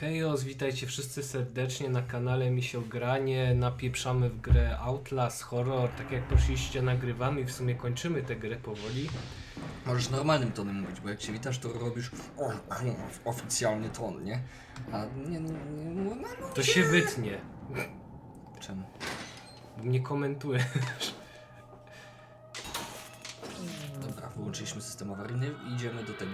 Hejos, witajcie wszyscy serdecznie na kanale Misio Granie. Napieprzamy w grę Outlast Horror. Tak jak prosiliście, nagrywamy i w sumie kończymy tę grę powoli. Możesz normalnym tonem mówić, bo jak się witasz, to robisz oficjalny ton, nie? A nie, nie, nie no, no, To się wytnie. Czemu? Nie komentuję. Dobra, wyłączyliśmy system awaryjny i idziemy do tego.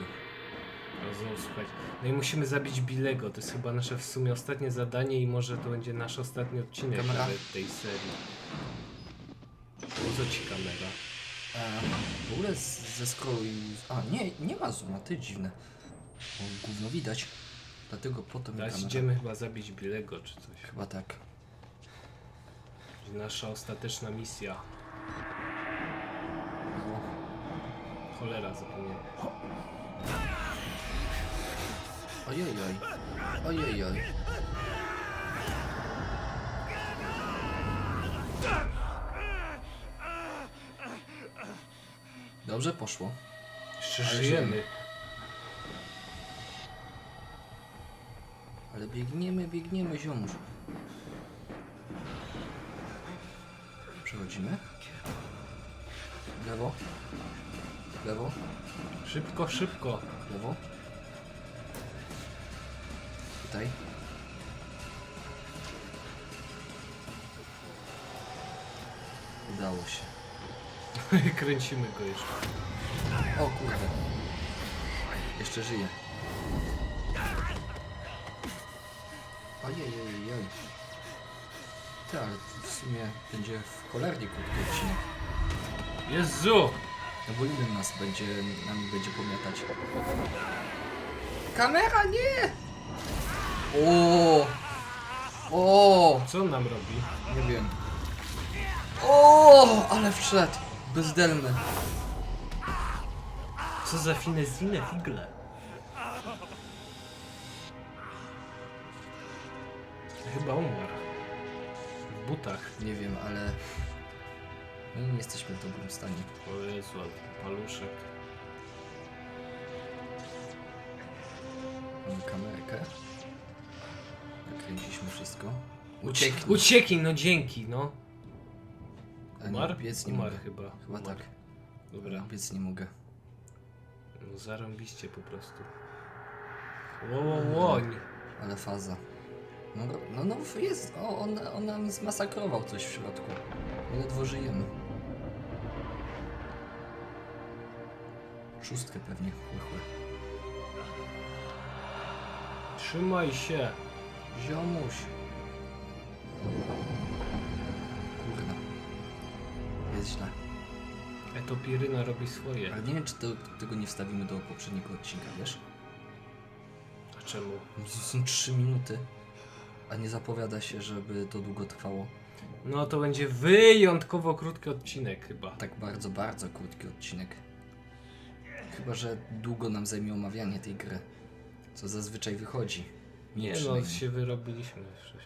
No i musimy zabić Bilego. To jest chyba nasze w sumie ostatnie zadanie i może to będzie nasz ostatni odcinek Kamera. nawet tej serii. Po co ci kamera? E, w ogóle z, ze scrollu i... A, nie, nie ma zooma, to jest dziwne. Bo gówno widać. Dlatego po to mi Teraz kamera. idziemy chyba zabić Bilego czy coś. Chyba tak. Nasza ostateczna misja. No. Cholera, zapomniałem. Ojejoj. Ojejoj. Dobrze poszło. Jeszcze Ale żyjemy. Ale biegniemy, biegniemy, ziomuż. Przechodzimy. Lewo. Lewo. Szybko, szybko. Lewo. Tutaj. Udało się. Kręcimy go jeszcze. O kurde. Jeszcze żyje. Ojej, Ty, ale w sumie będzie w cholernie krótki odcinek. Jezu! No bo inny nas będzie, nami będzie pomiatać. Kamera, nie! O! O! Co on nam robi? Nie wiem. O! Ale wszedł! Bezdelny. Co za finezinę figle? Chyba umarł. W butach. Nie wiem, ale... My nie jesteśmy w dobrym stanie. O Jezu, ale paluszek. Mamy kamerkę. Nakręciliśmy wszystko. Uciekł. Ucieknij, no dzięki, no. A nie, Umarł? Biec nie Umarł mogę. chyba. Chyba Umarł. tak. Dobra, Biec nie mogę. no zarąbiście po prostu. Ło, ło, łoń. Ale faza. No, no, no jest. O, on, on nam zmasakrował coś w środku. My ledwo żyjemy. Szóstkę pewnie. Chłe. Trzymaj się. Ziomuś. Kurna. Jest źle. Etopiryna robi swoje. Ale nie wiem, czy to, tego nie wstawimy do poprzedniego odcinka, wiesz? A czemu? To są 3 minuty, a nie zapowiada się, żeby to długo trwało. No to będzie wyjątkowo krótki odcinek chyba. Tak bardzo, bardzo krótki odcinek. Chyba, że długo nam zajmie omawianie tej gry. Co zazwyczaj wychodzi. Nie no, się wyrobiliśmy wcześniej.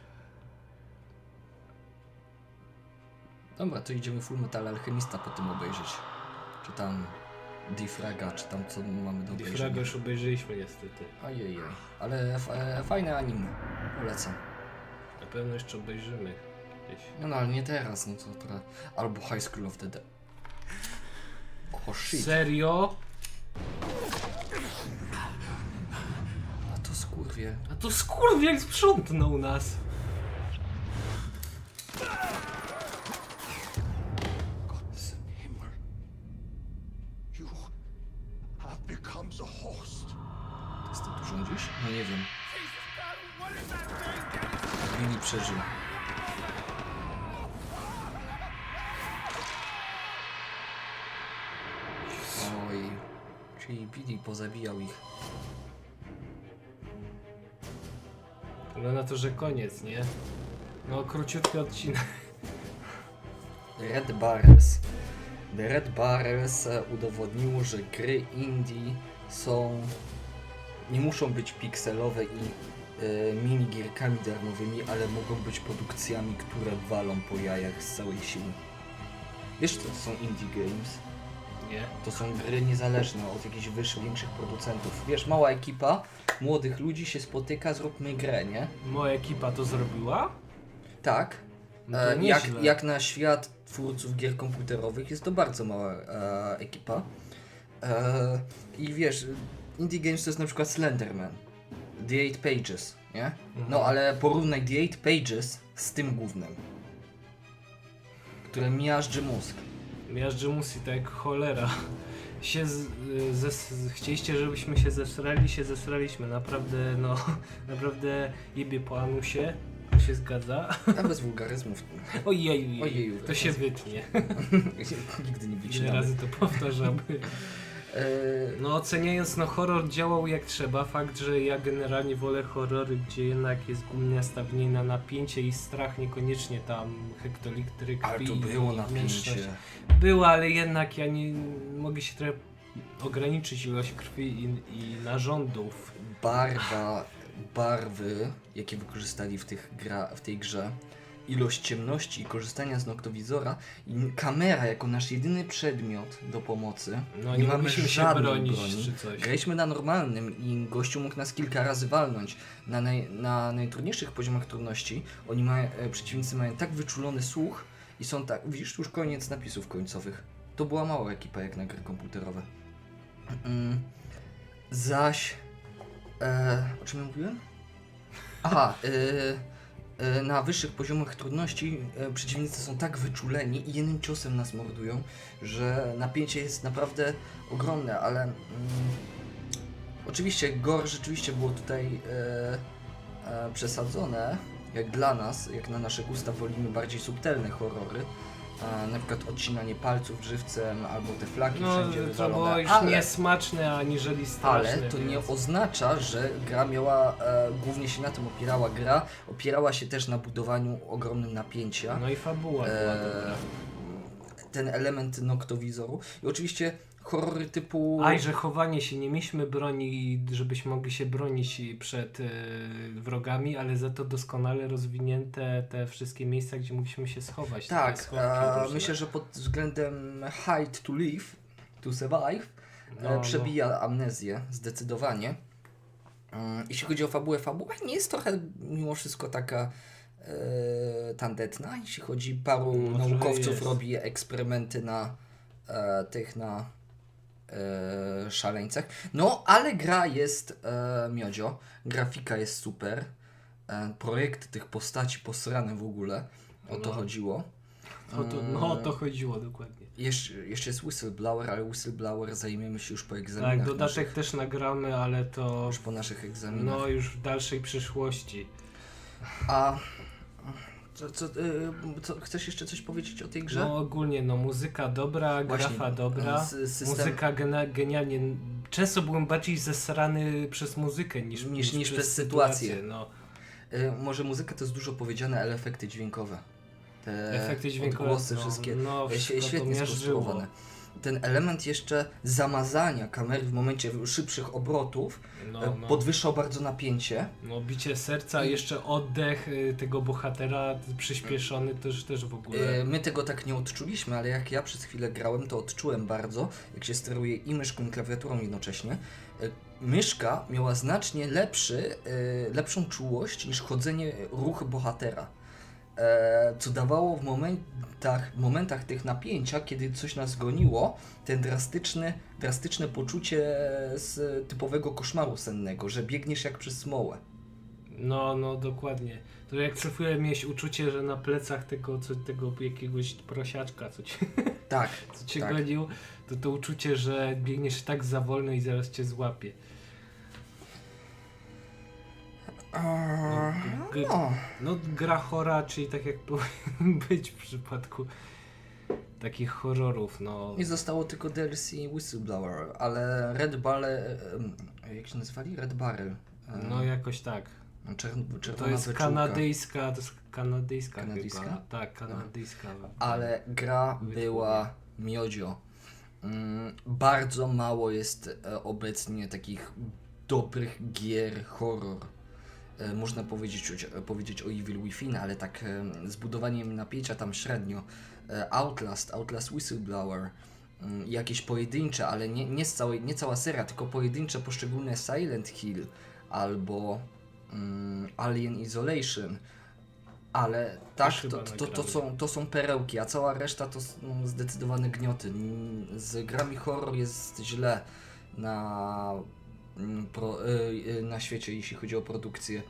Dobra, to idziemy Full Metal Alchemista po tym obejrzeć. Czy tam Defraga, czy tam co mamy do obejrzenia. Difrago już obejrzeliśmy niestety. Ojej, ale f- e, fajne anime. Polecam. Na pewno jeszcze obejrzymy kiedyś. No, no ale nie teraz, no to trochę. Albo High School of the Dead. O shit. Serio? A to skurwie. A to skurwiel sprzątnął nas. To tu rządzisz? No nie wiem. Przeżył. Oj. Czyli Billy pozabijał ich. Wygląda na to, że koniec, nie? No, króciutki odcinek. Red Barrels. The Red Barrels e, udowodniło, że gry indie są. nie muszą być pikselowe i e, minigierkami darmowymi, ale mogą być produkcjami, które walą po jajach z całej siły. Wiesz, co są indie games? Nie? To są gry niezależne od jakichś wyższych, większych producentów. Wiesz, mała ekipa młodych ludzi się spotyka, zróbmy grę, nie? Moja ekipa to zrobiła? Tak. No to E, jak, nieźle. jak na świat twórców gier komputerowych jest to bardzo mała e, ekipa. E, I wiesz, Indie Games to jest na przykład Slenderman, The Eight Pages, nie? No Mhm. ale porównaj The Eight Pages z tym głównym, które miażdży mózg. Miażdży musi tak jak cholera. Się z, zes, chcieliście, żebyśmy się zesrali, się zesraliśmy. Naprawdę, no, naprawdę jebie po anusie. To się zgadza. A bez wulgaryzmów Ojej, Ojeju, to się wytnie. nigdy nie Ile wycinamy. razy to powtarzamy. E, No oceniając, no horror działał jak trzeba. Fakt, że ja generalnie wolę horrory, gdzie jednak jest głównie nastawienie na napięcie i strach, niekoniecznie tam hektolitry krwi. ale to i było napięcie. Było, ale jednak ja nie mogę się trochę ograniczyć ilość krwi i, i narządów. barwa, barwy, jakie wykorzystali w, tych gra, w tej grze, ilość ciemności i korzystania z noktowizora i kamera jako nasz jedyny przedmiot do pomocy. No Nie nie, mamy się żadnej bronić broni. czy coś. Graliśmy na normalnym i gościu mógł nas kilka razy walnąć. Na, naj, na najtrudniejszych poziomach trudności oni mają, e, przeciwnicy mają tak wyczulony słuch i są tak, widzisz, już koniec napisów końcowych. To była mała ekipa jak na gry komputerowe. Mm, zaś, e, o czym ja mówiłem? Aha, e, na wyższych poziomach trudności e, przeciwnicy są tak wyczuleni i jednym ciosem nas mordują, że napięcie jest naprawdę ogromne, ale mm, oczywiście gore rzeczywiście było tutaj e, e, przesadzone, jak dla nas, jak na nasze gusta wolimy bardziej subtelne horrory, e, na przykład odcinanie palców żywcem albo te flaki No wszędzie to wywalone, było już ale, niesmaczne aniżeli straszne. ale to nie więc- oznacza, że gra miała, e, głównie się na tym opierała gra, opierała się też na budowaniu ogromnym napięcia No i fabuła była e, dobra. ten element noktowizoru. I oczywiście horrory typu. Aj, że chowanie się, nie mieliśmy broni, żebyśmy mogli się bronić przed e, wrogami, ale za to doskonale rozwinięte te wszystkie miejsca, gdzie mogliśmy się schować. Tak, schowki myślę, że pod względem height to live, to survive, No, e, no. przebija amnezję zdecydowanie. Mm, Jeśli chodzi o fabułę, fabuła nie jest trochę mimo wszystko taka e, tandetna. Jeśli chodzi, paru Może naukowców robi eksperymenty na e, tych, na e, szaleńcach. No, ale gra jest e, miodzio, grafika jest super, e, projekty tych postaci posrane w ogóle, o to No. chodziło. O to, no o to chodziło dokładnie. Jeszcze, jeszcze jest Whistleblower, ale Whistleblower zajmiemy się już po egzaminach. Tak, dodatek naszych, też nagramy, ale to już po naszych egzaminach. no już w dalszej przyszłości. A co, co, y, co, chcesz jeszcze coś powiedzieć o tej grze? No ogólnie, no muzyka dobra, Właśnie, grafa dobra, system- muzyka gena, genialnie. Często byłem bardziej zesrany przez muzykę niż, Niż- niż przez sytuację. No. Y, może muzyka to jest dużo powiedziane, ale efekty dźwiękowe. Te Efekty dźwiękowe, odgłosy no, wszystkie no, świetnie skonstruowane. Ten element jeszcze zamazania kamery w momencie szybszych obrotów No, e, no. podwyższał bardzo napięcie. no bicie serca, jeszcze oddech y, tego bohatera przyspieszony też, też w ogóle. E, My tego tak nie odczuliśmy, ale jak ja przez chwilę grałem, to odczułem bardzo, jak się steruje i myszką, i klawiaturą jednocześnie. E, Myszka miała znacznie lepszy, lepszą czułość niż chodzenie, ruchy bohatera. E, Co dawało w momentach, momentach tych napięcia, kiedy coś nas goniło, ten drastyczny, drastyczne poczucie z typowego koszmaru sennego, że biegniesz jak przez smołę. No, no dokładnie. To jak co chwilę miałeś uczucie, że na plecach tego, co, tego jakiegoś prosiaczka, co cię, Tak, co cię tak. gonił, to to uczucie, że biegniesz tak za wolno i zaraz cię złapie. G- no. No gra chora, czyli tak jak powinien być w przypadku takich horrorów, no. I zostało tylko DLC Whistleblower, ale Red Barrel, em, jak się nazywali? Red Barrel. E, No jakoś tak. Czerwona To jest beczułka. kanadyjska, to jest kanadyjska, Kanadyjska? chyba. Tak, kanadyjska. Ale gra Wytwórnia. była miodzio. Mm, bardzo mało jest e, obecnie takich dobrych gier horror. E, Można powiedzieć, powiedzieć o Evil Within, ale tak e, z budowaniem napięcia tam średnio. E, Outlast, Outlast Whistleblower, mm, jakieś pojedyncze, ale nie, nie, z całej, nie cała seria, tylko pojedyncze poszczególne Silent Hill, albo mm, Alien Isolation. Ale tak, to, to, to, są, to są perełki, a cała reszta to są zdecydowane gnioty. Z grami horror jest źle na, pro, y, y, na świecie, jeśli chodzi o produkcję.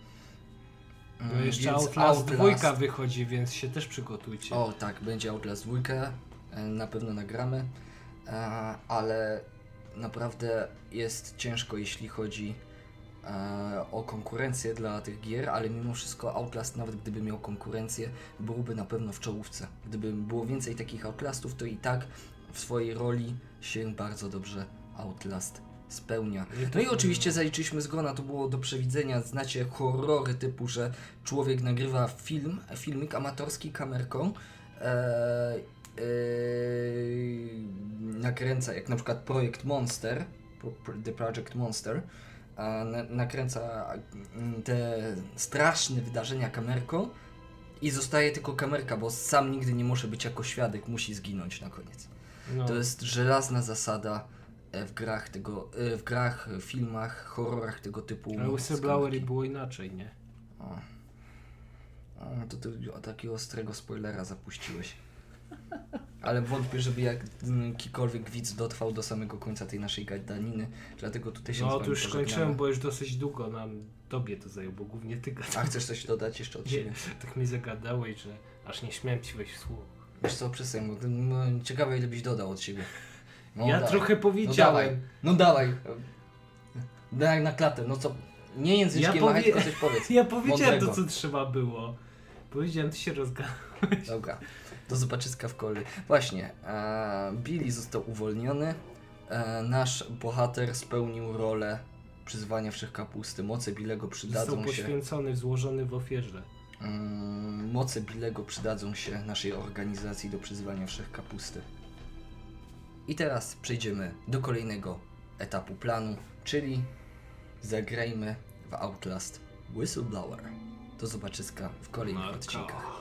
No Mm, jeszcze więc Outlast, Outlast- 2 wychodzi, więc się też przygotujcie. o tak, będzie Outlast 2, e, na pewno nagramy, e, ale naprawdę jest ciężko jeśli chodzi e, o konkurencję dla tych gier, ale mimo wszystko Outlast nawet gdyby miał konkurencję, byłby na pewno w czołówce. Gdyby było więcej takich Outlastów, to i tak w swojej roli się bardzo dobrze Outlast spełnia. No i oczywiście zaliczyliśmy zgona, to było do przewidzenia. Znacie horrory typu, że człowiek nagrywa film, filmik amatorski kamerką, e, e, nakręca, jak na przykład projekt Monster, The Project Monster, nakręca mm, te straszne wydarzenia kamerką i zostaje tylko kamerka, bo sam nigdy nie może być jako świadek, musi zginąć na koniec. No. To jest żelazna zasada w grach tego, e, w grach, filmach, horrorach tego typu. Ale u komórki. było inaczej, nie? O. O, to ty takiego ostrego spoilera zapuściłeś. Ale wątpię, żeby jakikolwiek widz dotrwał do samego końca tej naszej gadaniny, dlatego tutaj się No wami już pożegnamy. skończyłem, bo już dosyć długo nam tobie to zajęło, bo głównie ty A gadałeś. chcesz coś dodać jeszcze od Nie, siebie? tak mnie zagadałeś, że aż nie śmiałem ci wejść w słowo. Wiesz co, przestań, no, ciekawe ile byś dodał od siebie. No, ja dawaj. trochę No powiedziałem. dawaj, no dawaj. Daj na klatę, no co? Nie języczkiem Ja machaj, tylko coś powiedz. Ja powiedziałem to, Mądrego. co trzeba było. Powiedziałem, ty się rozgadałeś. Dobra, do zobaczyska w kole. Właśnie, e, Billy został uwolniony. E, nasz bohater spełnił rolę przyzwania wszechkapusty. Moce Został przydadzą się. poświęcony, złożony w ofierze. Mm, moce Billego przydadzą się naszej organizacji do przyzwania wszechkapusty. I teraz przejdziemy do kolejnego etapu planu, czyli zagrajmy w Outlast Whistleblower. Do zobaczyska w kolejnych odcinkach.